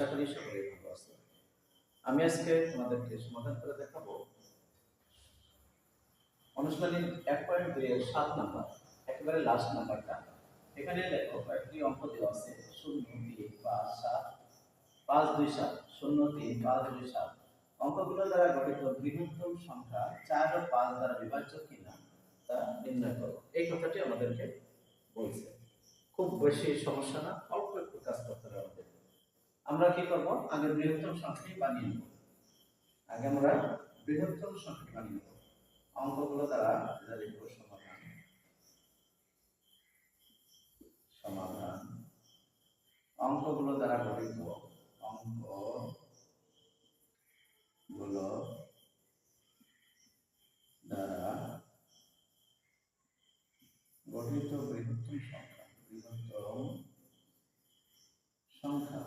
আশা করি সকলেই ভালো আছে আমি আজকে তোমাদেরকে সমাধান করে দেখাবো অনুষ্ঠানে এক পয়েন্ট দুই এর সাত নাম্বার, একেবারে লাস্ট নাম্বারটা। এখানে দেখো কয়েকটি অঙ্ক দেওয়া আছে, শূন্য, তিন, পাঁচ, সাত, পাঁচ, দুই, সাত, শূন্য, তিন, পাঁচ, দুই, সাত। অঙ্কগুলো দ্বারা গঠিত বৃহত্তম সংখ্যা চার ও পাঁচ দ্বারা বিভাজ্য কিনা, তা নির্ণয় করো। এই কথাটি আমাদেরকে বলছে। খুব বেশি সমস্যা না, অল্প একটু কাজ করতে হবে। আমরা কি করব? আগে বৃহত্তম সংখ্যাটি বানিয়ে নেব। আগে আমরা বৃহত্তম সংখ্যাটি বানিয়ে নেব। অঙ্কগুলো দ্বারা লিখব সমাধান। সমাধান। অঙ্কগুলো দ্বারা গঠিত অঙ্কগুলো দ্বারা গঠিত বৃহত্তম সংখ্যা। বৃহত্তম সংখ্যা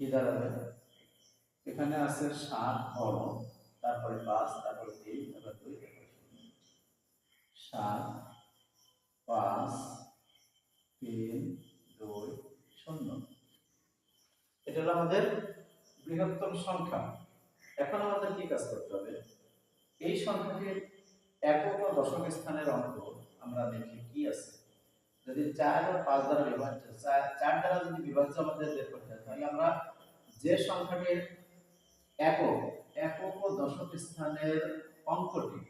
কি দাঁড়াবে? এখানে আছে সাত বড়, তারপরে পাঁচ, তারপরে তিন, তারপরে দুই সাত, পাঁচ, তিন, দুই, শূন্য। এটা হলো আমাদের বৃহত্তম সংখ্যা। এখন আমাদের কি কাজ করতে হবে? এই সংখ্যাটির একক ও দশক স্থানের অঙ্ক আমরা দেখি কি আছে। যদি চার ও পাঁচ দ্বারা বিভাজ্য, চার দ্বারা যদি বিভাজ্য আমাদের বের করতে তাহলে আমরা যে সংখ্যাটির একক একক ও দশক স্থানের অঙ্কটি,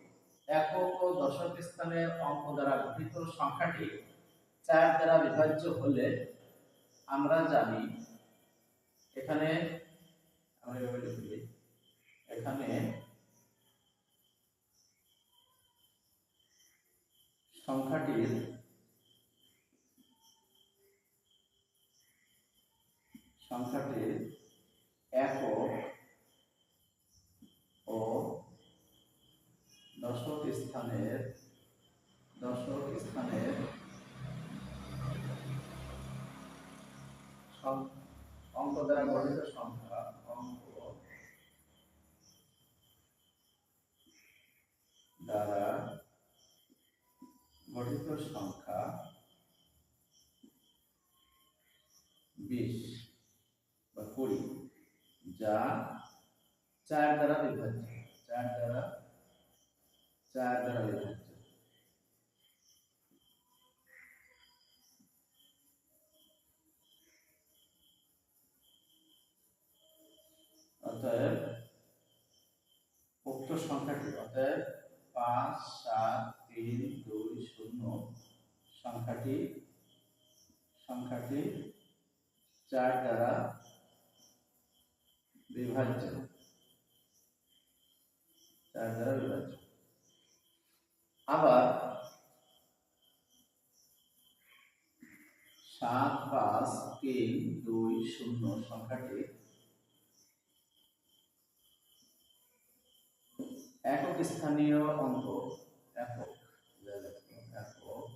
একক ও দশক স্থানের অঙ্ক দ্বারা গঠিত সংখ্যাটি চার দ্বারা বিভাজ্য হলে আমরা জানি এখানে এখানে সংখ্যাটির সংখ্যাটির একক ও দশক স্থানের দশক স্থানের অঙ্ক দ্বারা গঠিত সংখ্যা অঙ্ক দ্বারা গঠিত সংখ্যা বিশ। যা চার দ্বারা বিভাজ্য চার দ্বারা চার দ্বারা বিভাজ্য অতএব উক্ত সংখ্যাটি অতএব পাঁচ, সাত, তিন, দুই, শূন্য সংখ্যাটি সংখ্যাটি চার দ্বারা বিভাজ্য। চার দ্বারা বিভাজ্য। আবার সাত, পাঁচ, তিন, দুই, শূন্য সংখ্যাটি একক স্থানীয় অঙ্ক। একক একক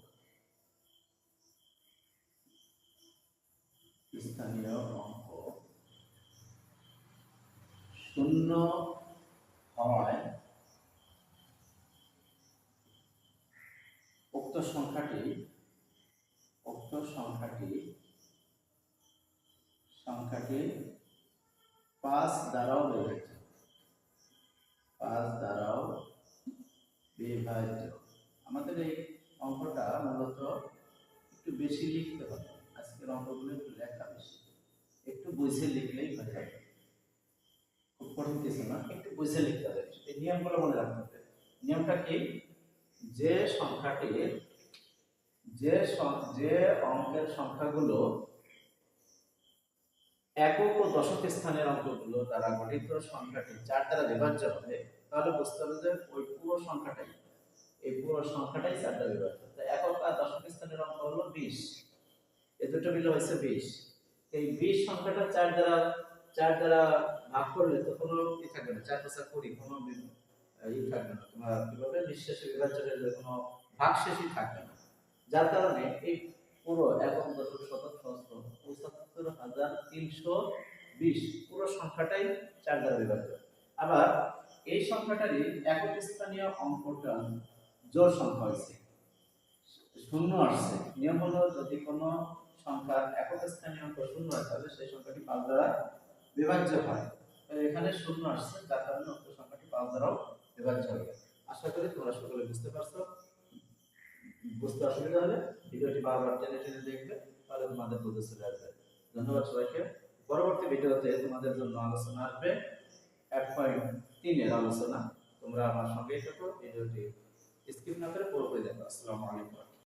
স্থানীয় অঙ্ক। শূন্য হওয়ায় উক্ত সংখ্যাটি উক্ত সংখ্যাটি সংখ্যাটি পাঁচ দ্বারাও বিভাজ্য পাঁচ দ্বারাও বিভাজ্য আমাদের এই অঙ্কটা মূলত একটু বেশি লিখতে হবে। আজকের অঙ্কগুলো একটু লেখা বেশি। একটু বুঝে লিখলেই হয়ে যাবে। কঠিন কিছু না, একটু বুঝে লিখতে হবে। এই নিয়মগুলো মনে রাখতে হবে। নিয়মটা কি? যে সংখ্যাটির যে যে অঙ্কের সংখ্যাগুলো একক ও দশক স্থানের অঙ্কগুলো দ্বারা গঠিত সংখ্যাটি চার দ্বারা বিভাজ্য হবে, তাহলে বুঝতে হবে যে ওই পুরো সংখ্যাটাই। এই পুরো সংখ্যাটাই চার দ্বারা বিভাজ্য। তো একক আর দশক স্থানের অঙ্ক হলো বিশ। এ দুটো মিলে হয়েছে বিশ। এই বিশ সংখ্যাটা চার দ্বারা চার দ্বারা ভাগ করলে তো কোনো ই থাকবে না, চার পাঁচা কুড়ি, কোনো ই থাকবে না। তোমার কি বলবে নিঃশেষে বিভাজ্যের কোনো ভাগশেষই থাকবে না। যার কারণে এই পুরো একক দশক শতক সহস্র পঁচাত্তর হাজার তিনশো বিশ পুরো সংখ্যাটাই চার দ্বারা বিভাজ্য। আবার এই সংখ্যাটারই একক স্থানীয় অঙ্কটা জোর সংখ্যা হয়েছে। শূন্য আসছে। নিয়ম হলো যদি কোনো সংখ্যা একক স্থানীয় অঙ্ক শূন্য হয়, তাহলে সেই সংখ্যাটি পাঁচ দ্বারা বিভাজ্য হয়। এখানে শূন্য আসছে, যার কারণে উক্ত সংখ্যাটি পাঁচ দ্বারাও বিভাজ্য হবে। আশা করি তোমরা সকলে বুঝতে পারছ। বুঝতে অসুবিধা হলে ভিডিওটি বারবার টেনে টেনে দেখবে, তাহলে তোমাদের বুঝে চলে আসবে। ধন্যবাদ সবাইকে। পরবর্তী ভিডিওতে তোমাদের জন্য আলোচনা আসবে এক পয়েন্ট তিনের আলোচনা। তোমরা আমার সঙ্গেই থাকো, ভিডিওটি স্কিপ না করে পুরোপুরি দেখো। আসসালামু আলাইকুম।